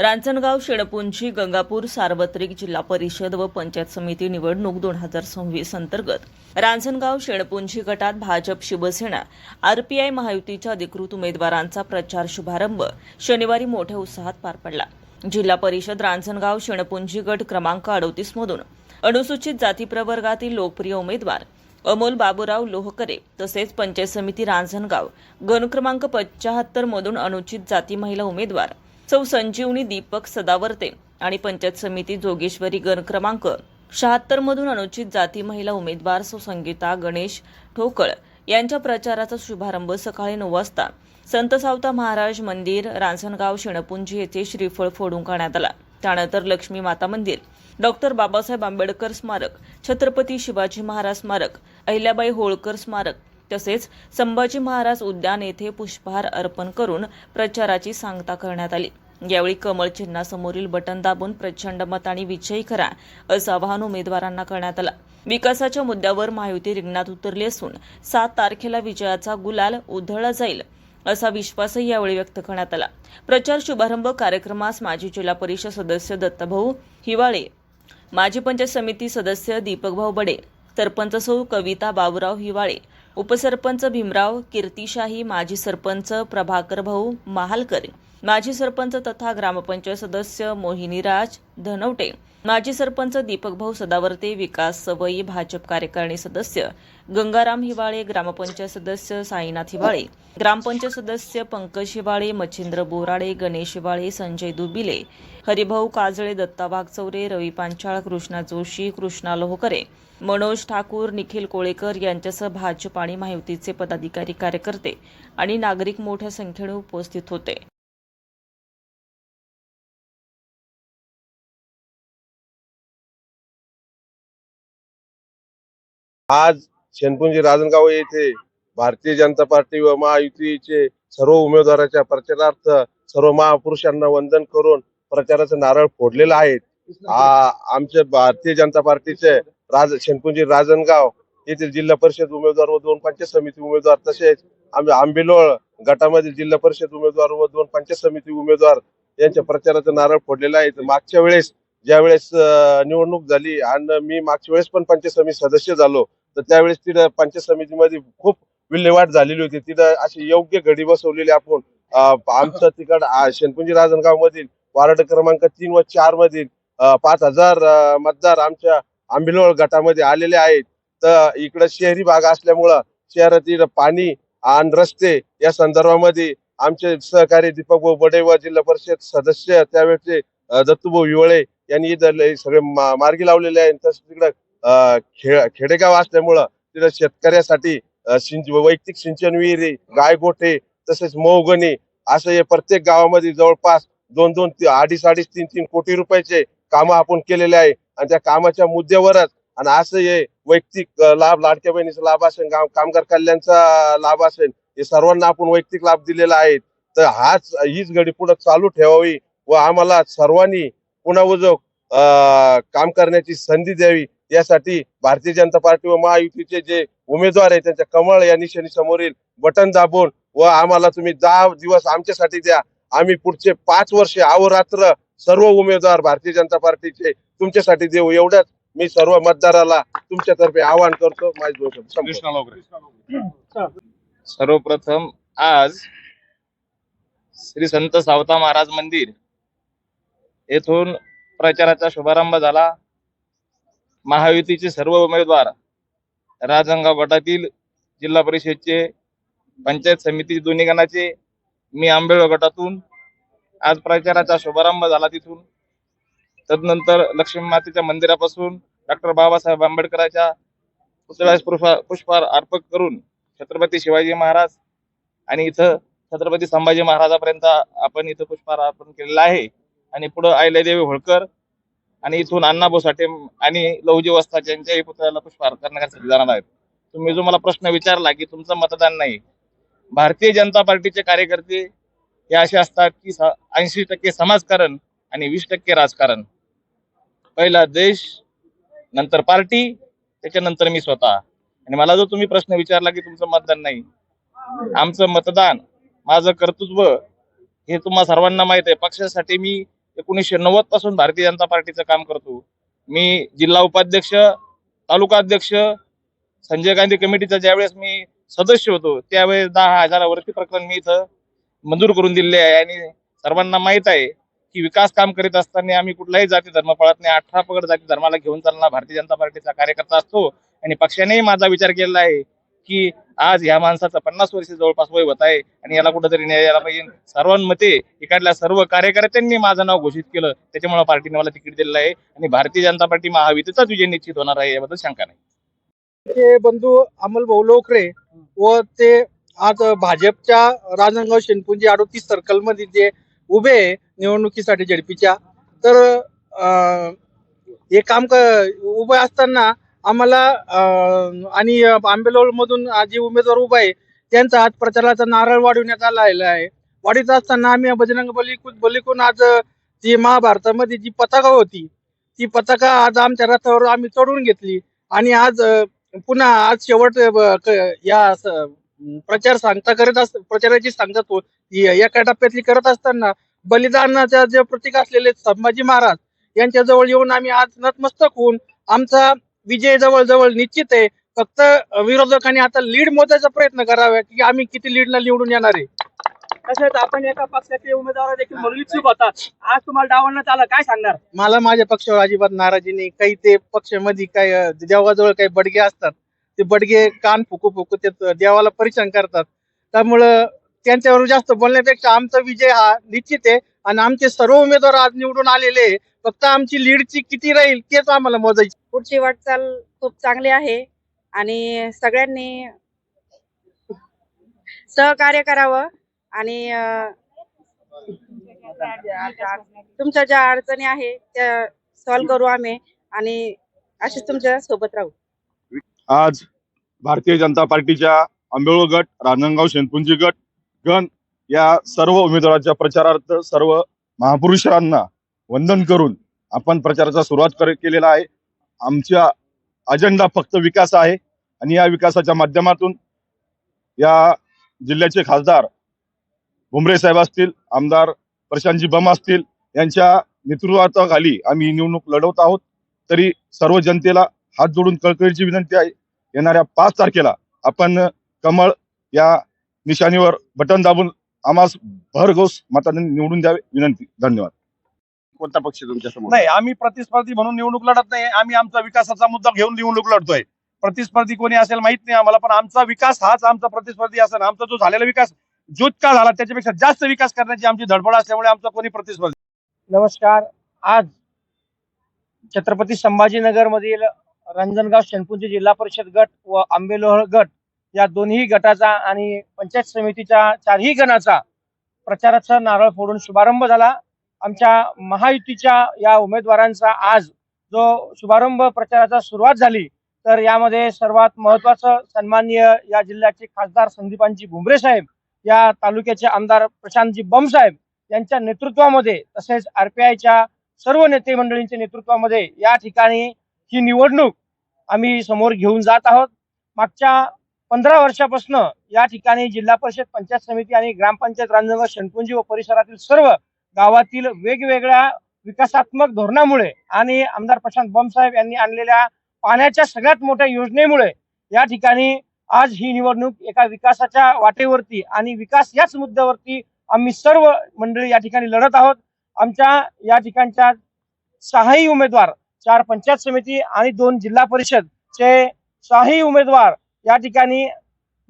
रांजणगाव शेणपुंजी गंगापूर सार्वत्रिक जिल्हा परिषद व पंचायत समिती निवडणूक दोन हजार सव्वीस अंतर्गत. रांजणगाव शेणपुंजी गटात भाजप शिवसेना आरपीआय महायुतीच्या अधिकृत उमेदवारांचा प्रचार शुभारंभ शनिवारी मोठ्या उत्साहात पार पडला. जिल्हा परिषद रांजणगाव शेणपुंजी गट क्रमांक अडोतीस मधून अनुसूचित जाती प्रवर्गातील लोकप्रिय उमेदवार अमोल बाबूराव लोहकरे तसेच पंचायत समिती रांजणगाव गण क्रमांक पंचाहत्तर मधून अनुचित जाती महिला उमेदवार सौ संजीवनी दीपक सदावर्ते आणि पंचायत समिती जोगेश्वरी गण क्रमांक शहात्तर मधून अनुचित जाती महिला उमेदवार सौ संगीता गणेश ठोकळ यांच्या प्रचाराचा शुभारंभ सकाळी नऊ वाजता संत सावता महाराज मंदिर रांसणगाव शेणपुंजी येथे श्रीफळ फोडून काढण्यात आला. त्यानंतर लक्ष्मी माता मंदिर डॉक्टर बाबासाहेब आंबेडकर स्मारक छत्रपती शिवाजी महाराज स्मारक अहिल्याबाई होळकर स्मारक तसेच संभाजी महाराज उद्यान येथे पुष्पहार अर्पण करून प्रचाराची सांगता करण्यात आली. यावेळी कमळ चिन्हासमोरील बटन दाबून प्रचंड मतांनी विजयी करा असं आवाहन उमेदवारांना करण्यात आलं. विकासाच्या मुद्द्यावर महायुती रिंगणात उतरली असून सात तारखेला विजयाचा गुलाल उधळला जाईल असा विश्वासही यावेळी व्यक्त करण्यात आला. प्रचार शुभारंभ कार्यक्रमास माजी जिल्हा परिषद सदस्य दत्तभाऊ हिवाळे माजी पंचायत समिती सदस्य दीपकभाऊ बडे सरपंच सौ कविता बाबूराव हिवाळे उपसरपंच भीमराव कीर्तिशाही माजी सरपंच प्रभाकर भाऊ महालकर माजी सरपंच तथा ग्रामपंचायत सदस्य मोहिनीराज धनवटे माजी सरपंच दीपकभाऊ सदावर्ते विकास सवई भाजप कार्यकारिणी सदस्य गंगाराम हिवाळे ग्रामपंचायत सदस्य साईनाथ हिवाळे ग्रामपंचायत सदस्य पंकज हिवाळे मच्छिंद्र बोराडे गणेश हिवाळे संजय दुबिले हरिभाऊ काजळे दत्ता वाघचौरे रवी पांचाळ कृष्णा जोशी कृष्णा लोहकरे मनोज ठाकूर निखिल कोळेकर यांच्यासह भाजप आणि महायुतीचे पदाधिकारी कार्यकर्ते आणि नागरिक मोठ्या संख्येने उपस्थित होते. आज शेनपुंजी राजनगाव येथे भारतीय जनता पार्टी व महायुतीचे सर्व उमेदवाराच्या प्रचारार्थ सर्व महापुरुषांना वंदन करून प्रचाराचं नारळ फोडलेलं आहे आमचे भारतीय जनता पार्टीचे राज शेनपुंजी राजनगाव येथील जिल्हा परिषद उमेदवार व दोन पंचायत समिती उमेदवार तसेच आम्ही आंबेलोळ गटामधील जिल्हा परिषद उमेदवार व दोन पंचायत समिती उमेदवार यांच्या प्रचाराचं नारळ फोडलेलं आहे. मागच्या वेळेस ज्या वेळेस निवडणूक झाली आणि मी मागच्या वेळेस पण पंचायत समिती सदस्य झालो तर त्यावेळेस तिथं पंचायत समितीमध्ये खूप विल्हेवाट झालेली होती. तिथं अशी योग्य घडी बसवलेली आपण आमचं तिकड आ, राजनगाव मधील वार्ड क्रमांक तीन व चार मधील पाच हजार मतदार आमच्या आंबिलोळ गटामध्ये आलेले आहेत. तर इकडं शहरी भाग असल्यामुळं शहरातील पाणी आणि रस्ते या संदर्भामध्ये आमचे सहकारी दीपक भाऊ बडे व जिल्हा परिषद सदस्य त्यावेळेचे दत्तूभाऊ हिवळे यांनी इथं लय सगळे मार्गी लावलेले आहेत. तसंच तिकडं खे खेडेगाव असल्यामुळं तिथं शेतकऱ्यासाठी सिंच वैयक्तिक सिंचन विहिरी गायगोठे तसेच मोहगणी असं हे प्रत्येक गावामध्ये जवळपास दोन दोन अडीच अडीच तीन तीन कोटी रुपयाचे कामं आपण केलेले आहे. आणि त्या कामाच्या मुद्द्यावरच आणि असं हे वैयक्तिक लाभ लाडक्या बहिणीचा लाभ असेल गाव- कामगार कल्याणचा लाभ असेल हे सर्वांना आपण वैयक्तिक लाभ दिलेला आहे. तर हाच हीच घडी पुढे चालू ठेवावी व आम्हाला सर्वांनी पुन्हा उजव काम करण्याची संधी द्यावी. यासाठी भारतीय जनता पार्टी व महायुतीचे जे उमेदवार आहेत त्यांच्या कमळ या निशाणी समोरील बटन दाबून व आम्हाला तुम्ही दहा दिवस आमच्यासाठी द्या. आम्ही पुढचे पाच वर्षे अहोरात्र सर्व उमेदवार भारतीय जनता पार्टीचे तुमच्यासाठी देऊ. एवढंच मी सर्व मतदाराला तुमच्यातर्फे आवाहन करतो. माझे. सर्वप्रथम आज श्री संत सावता महाराज मंदिर येथून प्रचाराचा शुभारंभ झाला. महायुतीचे सर्व उमेदवार राजंगाव गटातील जिल्हा परिषदचे पंचायत समिती दोन्ही गणाचे मी आंबेळ गटातून. आज प्रचाराचा शुभारंभ झाला तिथून. तदनंतर लक्ष्मी मातेच्या मंदिरापासून डॉक्टर बाबासाहेब आंबेडकरांच्या पुतळ्यास पुष्पा- पुष्पहार अर्पण करून छत्रपती शिवाजी महाराज आणि इथं छत्रपती संभाजी महाराजापर्यंत आपण इथं पुष्पहार अर्पण केलेला आहे. आणि पुढं अहिल्यादेवी होळकर आणि इथून अण्णाभाऊ साठे आणि लहुजी वस्ताद यांच्याही पुतळ्याला पुष्पहार करण्यासाठी जाणार आहेत. तुम्ही जो मला प्रश्न विचारला की तुमचं मतदान नाही भारतीय जनता पार्टीचे कार्यकर्ते हे असे असतात की ऐंशी टक्के समाजकारण आणि वीस टक्के राजकारण. पहिला देश नंतर पार्टी त्याच्यानंतर मी स्वतः. आणि मला जो तुम्ही प्रश्न विचारला की तुमचं मतदान नाही आमचं मतदान माझं कर्तृत्व हे तुम्हा सर्वांना माहीत आहे. पक्षासाठी मी एकोणीसशे नव्वदपासून भारतीय जनता पार्टीचं काम करतो. मी जिल्हा उपाध्यक्ष तालुका अध्यक्ष संजय गांधी कमिटीचा ज्यावेळेस मी सदस्य होतो. त्यावेळेस दहा हजारावरती प्रकरण मी इथं मंजूर करून दिले आहे आणि सर्वांना माहीत आहे की विकास काम करीत असताना आम्ही कुठलाही जाती धर्म पळत नाही अठरा पगड जाती धर्माला घेऊन चालणारा भारतीय जनता पार्टीचा कार्यकर्ता असतो. आणि पक्षानेही माझा विचार केलेला आहे की आज ह्या माणसाचा पन्नास वर्ष जवळपास वय होत आहे आणि याला कुठेतरी न्याय यायला पाहिजे. सर्वांमते इकडल्या सर्व कार्यकर्त्यांनी माझं नाव घोषित केलं. त्याच्यामुळे पार्टीने मला तिकीट दिलेलं आहे आणि भारतीय जनता पार्टी महायुतीचाच विजय निश्चित होणार आहे याबद्दल शंका नाही. बंधू अमल भाऊ लोकरे व ते आज भाजपच्या राजनगाव शेनपुंजी अडोतीस सर्कलमध्ये जे उभे आहे निवडणुकीसाठी झडपीच्या तर हे काम क- उभे असताना आम्हाला आणि आंबेलोळ मधून जे उमेदवार उभा आहे त्यांचा आज प्रचाराचा नारळ वाढविण्यात आलेला आहे. वाढीत असताना आम्ही बजरंग बली बलिकून आज जी महाभारतामध्ये जी पताका होती ती पताका आज आमच्या रथावर आम्ही चढून घेतली आणि आज पुन्हा आज शेवट ब- क- या स- प्रचार सांगता करत अस प्रचाराची सांगता तो य- एका टप्प्यातली करत असताना बलिदानाच्या जे प्रतीक असलेले संभाजी महाराज यांच्या जवळ येऊन आम्ही आज नतमस्तक होऊन आमचा विजय जवळ जवळ निश्चित आहे. फक्त विरोधकांनी आता लीड मोजायचा प्रयत्न करावा की आम्ही किती लीडला निवडून येणार आहे. तसेच आपण एका पक्षाचे उमेदवार देखील म्हणून इच्छुक होतात. आज तुम्हाला डावलण्यात आलं काय सांगणार? मला माझ्या पक्षावर अजिबात नाराजी नाही. काही ते पक्षामध्ये काही अ, देवाजवळ काही बडगे असतात. ते बडगे कान फुकू फुकू ते देवाला परिचय करतात. त्यामुळं त्यांच्यावर जास्त बोलण्यापेक्षा आमचा विजय हा निश्चित आहे. आणि आमचे सर्व उमेदवार आज निवडून आलेले. फक्त आमची लीडची किती राहील तेच आम्हाला मोजायची. पुढची वाटचाल खूप चांगली आहे. आणि सगळ्यांनी सहकार्य करावं. आणि तुमच्या ज्या अडचणी आहे त्या सॉल्व्ह करू आम्ही आणि अशीच तुमच्यासोबत राहू. आज भारतीय जनता पार्टीच्या आंबेळो गट रांजणगाव शेनपुंजी गट गण या सर्व उमेदवाराच्या प्रचारार्थ सर्व महापुरुषांना वंदन करून आपण प्रचाराचा सुरुवात कर केलेला आहे. आमच्या अजेंडा फक्त विकास आहे आणि या विकासाच्या माध्यमातून या जिल्ह्याचे खासदार भुमरे साहेब असतील आमदार प्रशांतजी बम असतील यांच्या नेतृत्वाखाली आम्ही निवडणूक लढवत आहोत. तरी सर्व जनतेला हात जोडून कळकळीची विनंती आहे येणाऱ्या पाच तारखेला आपण कमळ या निशाणीवर बटन दाबून आम्हास भरघोस मताने निवडून द्यावे विनंती धन्यवाद. कोणता पक्ष तुमच्यासमोर? नाही आम्ही प्रतिस्पर्धी म्हणून निवडणूक लढत नाही आम्ही आमचा विकासाचा मुद्दा घेऊन निवडणूक लढतोय. प्रतिस्पर्धी कोणी असेल माहीत नाही आम्हाला पण आमचा विकास हाच आमचा प्रतिस्पर्धी असेल आमचा जो झालेला विकास जितका झाला त्याच्यापेक्षा जास्त विकास करण्याची आमची धडपड असल्यामुळे आमचा कोणी प्रतिस्पर्धी नमस्कार आज छत्रपती संभाजीनगर मधील रंजनगाव शेणपुंजी जिल्हा परिषद गट व आंबेलोह गट या दोन्ही गटाचा आणि पंचायत समितीच्या चारही गणाचा प्रचाराचा नारळ फोडून शुभारंभ झाला. आमच्या महायुतीच्या या उमेदवारांचा आज जो शुभारंभ प्रचाराचा सुरुवात झाली तर यामध्ये सर्वात महत्वाचं सन्माननीय या जिल्ह्याचे खासदार संदीपांची भुमरे साहेब या तालुक्याचे आमदार प्रशांतजी बम साहेब यांच्या नेतृत्वामध्ये तसेच आरपीआयच्या सर्व नेते मंडळींच्या नेतृत्वामध्ये या ठिकाणी ही निवडणूक आम्ही समोर घेऊन जात आहोत. मागच्या पंधरा वर्षापासून या ठिकाणी जिल्हा परिषद पंचायत समिती आणि ग्रामपंचायत रांजणगाव शनपुंजी व परिसरातील सर्व गावातील वेगवेगळ्या विकासात्मक धोरणामुळे आणि आमदार प्रशांत बमसाहेब यांनी आणलेल्या पाण्याच्या सगळ्यात मोठ्या योजनेमुळे या ठिकाणी आज ही निवडणूक एका विकासाच्या वाटेवरती आणि विकास याच मुद्द्यावरती आम्ही सर्व मंडळी या ठिकाणी लढत आहोत. आमच्या या ठिकाणच्या सहाही उमेदवार चार पंचायत समिती आणि दोन जिल्हा परिषद चे सहाही उमेदवार या ठिकाणी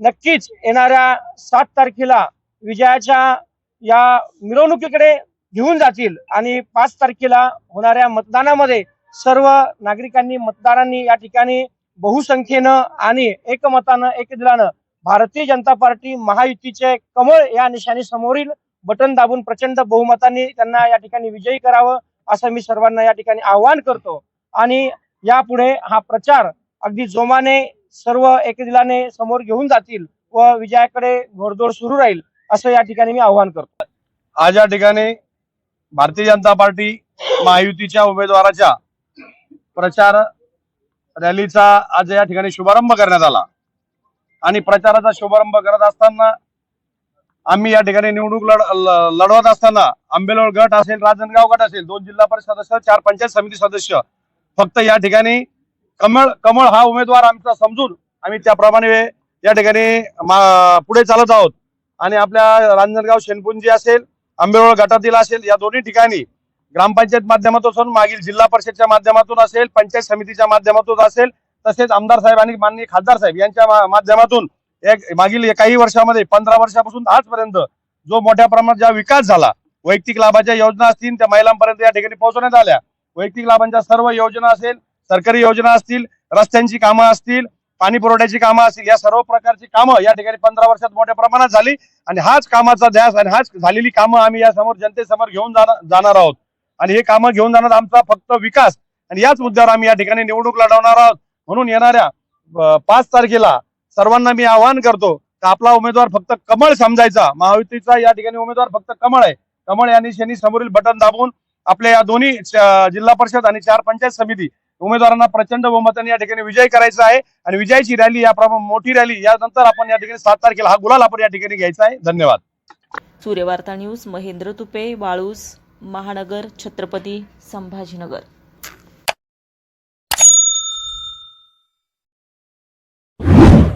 नक्कीच येणाऱ्या सात तारखेला विजयाच्या या मिरवणुकीकडे घेऊन जातील आणि पाच तारखेला होणाऱ्या मतदानामध्ये सर्व नागरिकांनी मतदारांनी या ठिकाणी बहुसंख्येनं आणि एकमतानं एकदिलानं भारतीय जनता पार्टी महायुतीचे कमळ या निशाणी समोरील बटन दाबून प्रचंड बहुमतांनी त्यांना या ठिकाणी विजयी करावं असं मी सर्वांना या ठिकाणी आवाहन करतो. आणि यापुढे हा प्रचार अगदी जोमाने सर्व एक दिलाने समोर घेऊन जातील व विजयाकडे घोडदौड सुरू राहील असं या ठिकाणी मी आव्हान करतो. आज या ठिकाणी भारतीय जनता पार्टी महायुतीच्या उमेदवाराच्या प्रचार रॅलीचा आज या ठिकाणी शुभारंभ करण्यात आला. आणि प्रचाराचा शुभारंभ करत असताना आम्ही या ठिकाणी निवडणूक लढ लढवत असताना आंबेलोळ गट असेल राजनगाव गट असेल दोन जिल्हा परिषद सदस्य चार पंचायत समिती सदस्य फक्त या ठिकाणी कमळ कमळ हा उमेदवार आमचा समजून आम्ही त्याप्रमाणे या ठिकाणी पुढे चालत आहोत. आणि आपल्या रांजणगाव शेनपुंजी असेल आंबेरोळ गटातील असेल या दोन्ही ठिकाणी ग्रामपंचायत माध्यमातून असून मागील जिल्हा परिषदच्या माध्यमातून असेल पंचायत समितीच्या माध्यमातून असेल तसेच आमदार साहेब आणि माननीय खासदार साहेब यांच्या माध्यमातून एक मागील काही वर्षामध्ये पंधरा वर्षापासून आजपर्यंत जो मोठ्या प्रमाणात ज्या विकास झाला वैयक्तिक लाभाच्या योजना असतील त्या महिलांपर्यंत या ठिकाणी पोहोचवण्यात आल्या. वैयक्तिक लाभांच्या सर्व योजना असेल सरकारी योजना असतील रस्त्यांची कामं असतील पाणी पुरवठ्याची कामं असतील या सर्व प्रकारची कामं या ठिकाणी पंधरा वर्षात मोठ्या प्रमाणात झाली. आणि हाच कामाचा ध्यास आणि हाच झालेली कामं आम्ही या समोर जनतेसमोर घेऊन जाणार जाणार आहोत. आणि हे कामं घेऊन जाणार आमचा फक्त विकास. आणि याच मुद्द्यावर आम्ही या ठिकाणी निवडणूक लढवणार आहोत. म्हणून येणाऱ्या पाच तारखेला सर्वांना मी आवाहन करतो की आपला उमेदवार फक्त कमळ समजायचा. महायुतीचा या ठिकाणी उमेदवार फक्त कमळ आहे. कमळ यांनी शनी समोरील बटन दाबून आपल्या या दोन्ही जिल्हा परिषद आणि चार पंचायत समिती उमेदवारांना प्रचंड बहुमताने या ठिकाणी विजय करायचा आहे. आणि विजयाची रॅली या प्रमाणे मोठी रॅली यानंतर आपण या ठिकाणी सात तारखेला हा गुलाल आपण या ठिकाणी घ्यायचा आहे. धन्यवाद. सूर्यवार्ता न्यूज महेंद्र तुपे वाळूस महानगर छत्रपती संभाजीनगर.